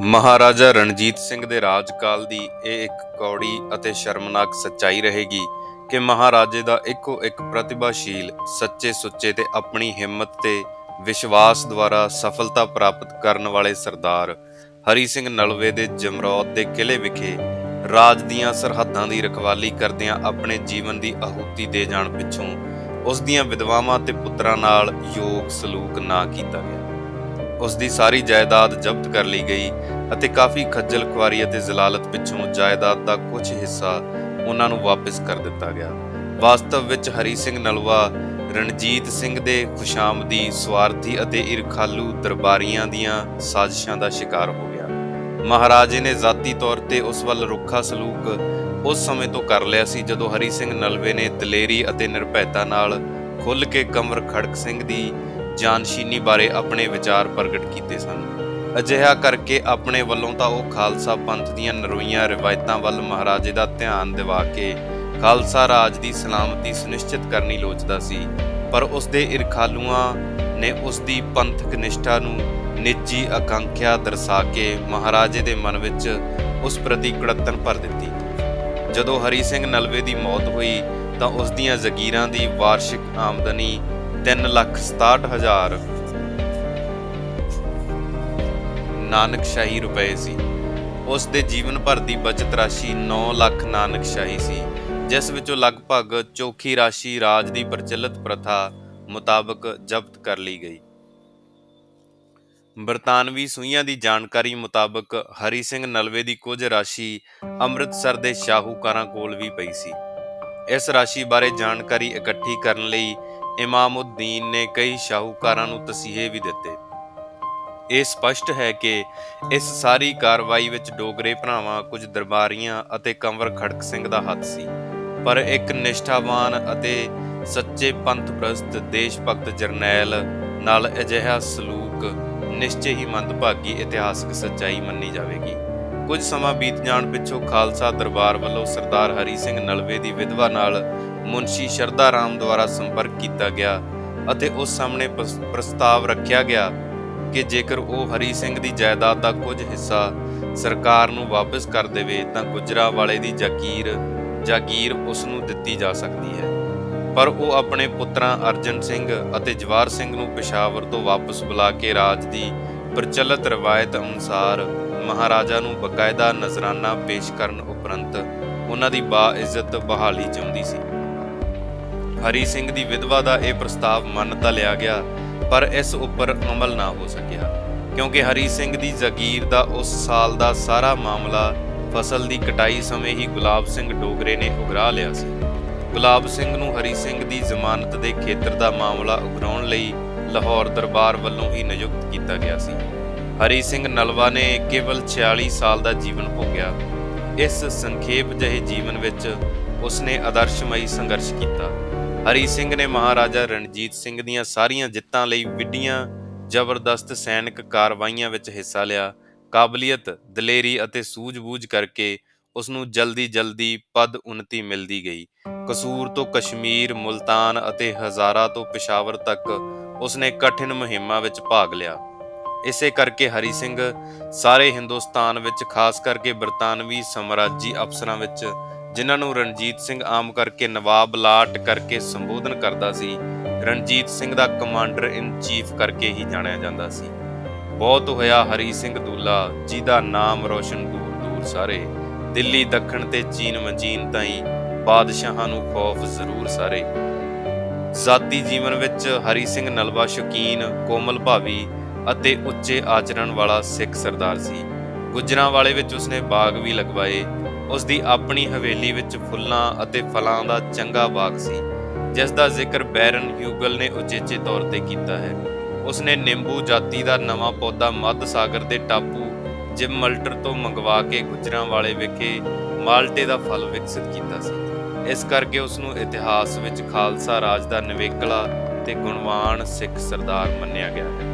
ਮਹਾਰਾਜਾ ਰਣਜੀਤ ਸਿੰਘ ਦੇ ਰਾਜਕਾਲ ਦੀ ਇਹ ਇੱਕ ਕੌੜੀ ਅਤੇ ਸ਼ਰਮਨਾਕ ਸੱਚਾਈ ਰਹੇਗੀ ਕਿ ਮਹਾਰਾਜੇ ਦਾ ਇੱਕੋ ਇੱਕ ਪ੍ਰਤਿਭਾਸ਼ੀਲ, ਸੱਚੇ ਸੁੱਚੇ ਤੇ ਆਪਣੀ ਹਿੰਮਤ ਤੇ ਵਿਸ਼ਵਾਸ ਦੁਆਰਾ ਸਫਲਤਾ ਪ੍ਰਾਪਤ ਕਰਨ ਵਾਲੇ ਸਰਦਾਰ ਹਰੀ ਸਿੰਘ ਨਲਵੇ ਦੇ ਜਮਰੌਤ ਦੇ ਕਿਲੇ ਵਿਖੇ ਰਾਜ ਦੀਆਂ ਸਰਹੱਦਾਂ ਦੀ ਰਖਵਾਲੀ ਕਰਦਿਆਂ ਆਪਣੇ ਜੀਵਨ ਦੀ ਆਹੂਤੀ ਦੇ ਜਾਣ ਪਿੱਛੋਂ ਉਸ ਦੀਆਂ ਵਿਧਵਾਵਾਂ ਤੇ ਪੁੱਤਰਾਂ ਨਾਲ ਯੋਗ ਸਲੂਕ ਨਾ ਕੀਤਾ ਗਿਆ। ਉਸ ਦੀ ਸਾਰੀ ਜਾਇਦਾਦ ਜ਼ਬਤ ਕਰ ਲਈ ਗਈ ਅਤੇ ਕਾਫੀ ਖੱਜਲ ਖੁਆਰੀ ਅਤੇ ਜ਼ਲਾਲਤ ਪਿੱਛੋਂ ਜਾਇਦਾਦ ਦਾ ਕੁਝ ਹਿੱਸਾ ਉਹਨਾਂ ਨੂੰ ਵਾਪਸ ਕਰ ਦਿੱਤਾ ਗਿਆ। ਵਾਸਤਵ ਵਿੱਚ ਹਰੀ ਸਿੰਘ ਨਲਵਾ ਰਣਜੀਤ ਸਿੰਘ ਦੇ ਖੁਸ਼ਾਮਦੀ, ਸਵਾਰਥੀ ਅਤੇ ਇਰਖਾਲੂ ਦਰਬਾਰੀਆਂ ਦੀਆਂ ਸਾਜ਼ਿਸ਼ਾਂ ਦਾ ਸ਼ਿਕਾਰ ਹੋ ਗਿਆ। ਮਹਾਰਾਜੇ ਨੇ ਜ਼ਾਤੀ ਤੌਰ ਤੇ ਉਸ ਵੱਲ ਰੁੱਖਾ ਸਲੂਕ ਉਸ ਸਮੇਂ ਤੋਂ ਕਰ ਲਿਆ ਸੀ ਜਦੋਂ ਹਰੀ ਸਿੰਘ ਨਲਵੇ ਨੇ ਦਲੇਰੀ ਅਤੇ ਨਿਰਭੈਤਾ ਨਾਲ ਖੁੱਲ ਕੇ ਕੰਵਰ ਖੜਕ ਸਿੰਘ ਦੀ ਜਾਨਸ਼ੀਨੀ ਬਾਰੇ ਆਪਣੇ ਵਿਚਾਰ ਪ੍ਰਗਟ ਕੀਤੇ ਸਨ। ਅਜਿਹਾ ਕਰਕੇ ਆਪਣੇ ਵੱਲੋਂ ਤਾਂ ਉਹ ਖਾਲਸਾ ਪੰਥ ਦੀਆਂ ਨਰੋਈਆਂ ਰਿਵਾਇਤਾਂ ਵੱਲ ਮਹਾਰਾਜੇ ਦਾ ਧਿਆਨ ਦਿਵਾ ਕੇ ਖਾਲਸਾ ਰਾਜ ਦੀ ਸਲਾਮਤੀ ਸੁਨਿਸ਼ਚਿਤ ਕਰਨੀ ਲੋਚਦਾ ਸੀ, ਪਰ ਉਸ ਦੇ ਇਰਖਾਲੂਆਂ ਨੇ ਉਸ ਦੀ ਪੰਥਕ ਨਿਸ਼ਠਾ ਨੂੰ ਨਿੱਜੀ ਆਕਾਂਖਿਆ ਦਰਸਾ ਕੇ ਮਹਾਰਾਜੇ ਦੇ ਮਨ ਵਿੱਚ ਉਸ ਪ੍ਰਤੀ ਕੁੜੱਤਨ ਭਰ ਦਿੱਤੀ। ਜਦੋਂ ਹਰੀ ਸਿੰਘ ਨਲਵੇ ਦੀ ਮੌਤ ਹੋਈ ਤਾਂ ਉਸ ਦੀਆਂ ਜ਼ਗੀਰਾਂ ਦੀ ਵਾਰਸ਼ਿਕ ਆਮਦਨੀ 367000 ਨਾਨਕਸ਼ਾਹੀ ਰੁਪਏ ਸੀ। ਉਸ ਦੇ ਜੀਵਨ ਭਰ ਦੀ ਬਚਤ ਰਾਸ਼ੀ 9 ਲੱਖ ਨਾਨਕਸ਼ਾਹੀ ਸੀ, ਜਿਸ ਵਿੱਚੋਂ ਲਗਭਗ ਚੌਖੀ ਰਾਸ਼ੀ ਰਾਜ ਦੀ ਪ੍ਰਚਲਿਤ ਪ੍ਰਥਾ ਮੁਤਾਬਕ ਜ਼ਬਤ ਕਰ ਲਈ ਗਈ। ਬਰਤਾਨਵੀ ਸੂਈਆਂ ਦੀ ਜਾਣਕਾਰੀ ਮੁਤਾਬਕ ਹਰੀ ਸਿੰਘ ਨਲਵੇ ਦੀ ਕੁਝ ਰਾਸ਼ੀ ਅੰਮ੍ਰਿਤਸਰ ਦੇ ਸ਼ਾਹੂਕਾਰਾਂ ਕੋਲ ਵੀ ਪਈ ਸੀ। ਇਸ ਰਾਸ਼ੀ ਬਾਰੇ ਜਾਣਕਾਰੀ ਇਕੱਠੀ ਕਰਨ ਲਈ ਇਮਾਮਉদ্ਦੀਨ ਨੇ ਕਈ ਸ਼ਾਹੂਕਾਰਾਂ ਨੂੰ ਤਸੀਹੇ ਵੀ ਦਿੱਤੇ। ਇਹ ਸਪਸ਼ਟ ਹੈ ਕਿ ਇਸ ਸਾਰੀ ਕਾਰਵਾਈ ਵਿੱਚ ਡੋਗਰੇ ਭਰਾਵਾਂ, ਕੁਝ ਦਰਬਾਰੀਆਂ ਅਤੇ ਕੰਵਰ ਖੜਕ ਸਿੰਘ ਦਾ ਹੱਥ ਸੀ। ਪਰ ਇੱਕ ਨਿਸ਼ਠਾਵਾਨ ਅਤੇ ਸੱਚੇ ਪੰਥ ਪ੍ਰਸਤ ਦੇਸ਼ ਭਗਤ ਜਰਨੈਲ ਨਾਲ ਅਜਿਹਾ ਸਲੂਕ ਨਿਸ਼ਚੇ ਹੀ ਮੰਦਭਾਗੀ ਇਤਿਹਾਸਕ ਸੱਚਾਈ ਮੰਨੀ ਜਾਵੇਗੀ। ਕੁਝ ਸਮਾਂ ਬੀਤ ਜਾਣ ਪਿੱਛੋਂ ਖਾਲਸਾ ਦਰਬਾਰ ਵੱਲੋਂ ਸਰਦਾਰ ਹਰੀ ਸਿੰਘ ਨਲਵੇ ਦੀ ਵਿਧਵਾ ਨਾਲ ਮੁਨਸ਼ੀ ਸ਼ਰਧਾ ਰਾਮ ਦੁਆਰਾ ਸੰਪਰਕ ਕੀਤਾ ਗਿਆ ਅਤੇ ਉਸ ਸਾਹਮਣੇ ਪ੍ਰਸਤਾਵ ਰੱਖਿਆ ਗਿਆ ਕਿ ਜੇਕਰ ਉਹ ਹਰੀ ਸਿੰਘ ਦੀ ਜਾਇਦਾਦ ਦਾ ਕੁਝ ਹਿੱਸਾ ਸਰਕਾਰ ਨੂੰ ਵਾਪਸ ਕਰ ਦੇਵੇ ਤਾਂ ਗੁਜਰਾ ਵਾਲੇ ਦੀ ਜਾਗੀਰ ਜਾਗੀਰ ਉਸ ਨੂੰ ਦਿੱਤੀ ਜਾ ਸਕਦੀ ਹੈ। ਪਰ ਉਹ ਆਪਣੇ ਪੁੱਤਰਾਂ ਅਰਜਨ ਸਿੰਘ ਅਤੇ ਜਵਾਰ ਸਿੰਘ ਨੂੰ ਪਿਸ਼ਾਵਰ ਤੋਂ ਵਾਪਸ ਬੁਲਾ ਕੇ ਰਾਜ ਦੀ ਪ੍ਰਚਲਿਤ ਰਵਾਇਤ ਅਨੁਸਾਰ ਮਹਾਰਾਜਾ ਨੂੰ ਬਕਾਇਦਾ ਨਜ਼ਰਾਨਾ ਪੇਸ਼ ਕਰਨ ਉਪਰੰਤ ਉਹਨਾਂ ਦੀ ਬਾਇੱਜ਼ਤ ਬਹਾਲੀ ਚਾਹੁੰਦੀ ਸੀ। ਹਰੀ ਸਿੰਘ ਦੀ ਵਿਧਵਾ ਦਾ ਇਹ ਪ੍ਰਸਤਾਵ ਮੰਨ ਤਾਂ ਲਿਆ ਗਿਆ, ਪਰ ਇਸ ਉੱਪਰ ਅਮਲ ਨਾ ਹੋ ਸਕਿਆ, ਕਿਉਂਕਿ ਹਰੀ ਸਿੰਘ ਦੀ ਜ਼ਗੀਰ ਦਾ ਉਸ ਸਾਲ ਦਾ ਸਾਰਾ ਮਾਮਲਾ ਫਸਲ ਦੀ ਕਟਾਈ ਸਮੇਂ ਹੀ ਗੁਲਾਬ ਸਿੰਘ ਡੋਗਰੇ ਨੇ ਉਗਰਾ ਲਿਆ ਸੀ। ਗੁਲਾਬ ਸਿੰਘ ਨੂੰ ਹਰੀ ਸਿੰਘ ਦੀ ਜ਼ਮਾਨਤ ਦੇ ਖੇਤਰ ਦਾ ਮਾਮਲਾ ਉਗਰਾਉਣ ਲਈ ਲਾਹੌਰ ਦਰਬਾਰ ਵੱਲੋਂ ਹੀ ਨਿਯੁਕਤ ਕੀਤਾ ਗਿਆ ਸੀ। ਹਰੀ ਸਿੰਘ ਨਲਵਾ ਨੇ ਕੇਵਲ 46 ਸਾਲ ਦਾ ਜੀਵਨ ਭੋਗਿਆ। ਇਸ ਸੰਖੇਪ ਜਿਹੇ ਜੀਵਨ ਵਿੱਚ ਉਸਨੇ ਆਦਰਸ਼ਮਈ ਸੰਘਰਸ਼ ਕੀਤਾ। ਹਰੀ ਸਿੰਘ ਨੇ ਮਹਾਰਾਜਾ ਰਣਜੀਤ ਸਿੰਘ ਦੀਆਂ ਸਾਰੀਆਂ ਜਿੱਤਾਂ ਲਈ ਵਿੱਢੀਆਂ ਜ਼ਬਰਦਸਤ ਸੈਨਿਕ ਕਾਰਵਾਈਆਂ ਵਿੱਚ ਹਿੱਸਾ ਲਿਆ। ਕਾਬਲੀਅਤ, ਦਲੇਰੀ ਅਤੇ ਸੂਝ-ਬੂਝ ਕਰਕੇ ਉਸ ਨੂੰ ਜਲਦੀ-ਜਲਦੀ ਪਦ ਉન્નਤੀ ਮਿਲਦੀ ਗਈ। ਕਸੂਰ ਤੋਂ ਕਸ਼ਮੀਰ, ਮੁਲਤਾਨ ਅਤੇ ਹਜ਼ਾਰਾ ਤੋਂ ਪਿਸ਼ਾਵਰ ਤੱਕ ਉਸਨੇ ਕਠਿਨ ਮੁਹਿੰਮਾਂ ਵਿੱਚ ਭਾਗ ਲਿਆ। ਇਸੇ ਕਰਕੇ ਹਰੀ ਸਿੰਘ ਸਾਰੇ ਹਿੰਦੁਸਤਾਨ ਵਿੱਚ, ਖਾਸ ਕਰਕੇ ਬਰਤਾਨਵੀ ਸਮਰਾਜੀ ਅਫਸਰਾਂ ਵਿੱਚ, ਜਿਨ੍ਹਾਂ ਨੂੰ ਰਣਜੀਤ ਸਿੰਘ ਆਮ ਕਰਕੇ ਨਵਾਬ ਲਾਟ ਕਰਕੇ ਸੰਬੋਧਨ ਕਰਦਾ ਸੀ, ਰਣਜੀਤ ਸਿੰਘ ਦਾ ਕਮਾਂਡਰ ਇਨ ਚੀਫ ਕਰਕੇ ਹੀ ਜਾਣਿਆ ਜਾਂਦਾ ਸੀ। ਬਹੁਤ ਹੋਇਆ ਹਰੀ ਸਿੰਘ ਦੂਲਾ, ਜਿਹਦਾ ਨਾਮ ਰੋਸ਼ਨ ਦੂਰ ਦੂਰ ਸਾਰੇ, ਦਿੱਲੀ, ਦੱਖਣ ਤੇ ਚੀਨ ਮਜੀਨ ਤਾਈਂ ਬਾਦਸ਼ਾਹਾਂ ਨੂੰ ਖੌਫ ਜ਼ਰੂਰ ਸਾਰੇ। ਜ਼ਾਤੀ ਜੀਵਨ ਵਿੱਚ ਹਰੀ ਸਿੰਘ ਨਲਵਾ ਸ਼ੌਕੀਨ, ਕੋਮਲ ਭਾਵੀ ਅਤੇ ਉੱਚੇ ਆਚਰਣ ਵਾਲਾ ਸਿੱਖ ਸਰਦਾਰ ਸੀ। ਗੁਜਰਾਂ ਵਾਲੇ ਵਿੱਚ ਉਸਨੇ ਬਾਗ ਵੀ ਲਗਵਾਏ। ਉਸ ਦੀ ਆਪਣੀ ਹਵੇਲੀ ਵਿੱਚ ਫੁੱਲਾਂ ਅਤੇ ਫਲਾਂ ਦਾ ਚੰਗਾ ਬਾਗ ਸੀ, ਜਿਸ ਦਾ ਜ਼ਿਕਰ ਬੈਰਨ ਹਿਊਗਲ ਨੇ ਉਚੇਚੇ ਤੌਰ ਤੇ ਕੀਤਾ ਹੈ। ਉਸਨੇ ਨਿੰਬੂ ਜਾਤੀ ਦਾ ਨਵਾਂ ਪੌਦਾ ਮੱਧ ਸਾਗਰ ਦੇ ਟਾਪੂ, ਜਿਮ ਮਲਟਰ ਤੋਂ ਮੰਗਵਾ ਕੇ ਗੁਜਰਾਂ ਵਾਲੇ ਵਿਖੇ ਮਾਲਟੇ ਦਾ ਫਲ ਵਿਕਸਿਤ ਕੀਤਾ ਸੀ। ਇਸ ਕਰਕੇ ਉਸ ਨੂੰ ਇਤਿਹਾਸ ਵਿੱਚ ਖਾਲਸਾ ਰਾਜ ਦਾ ਨਿਵੇਕਲਾ ਤੇ ਗੁਣਵਾਨ ਸਿੱਖ ਸਰਦਾਰ ਮੰਨਿਆ ਗਿਆ ਹੈ।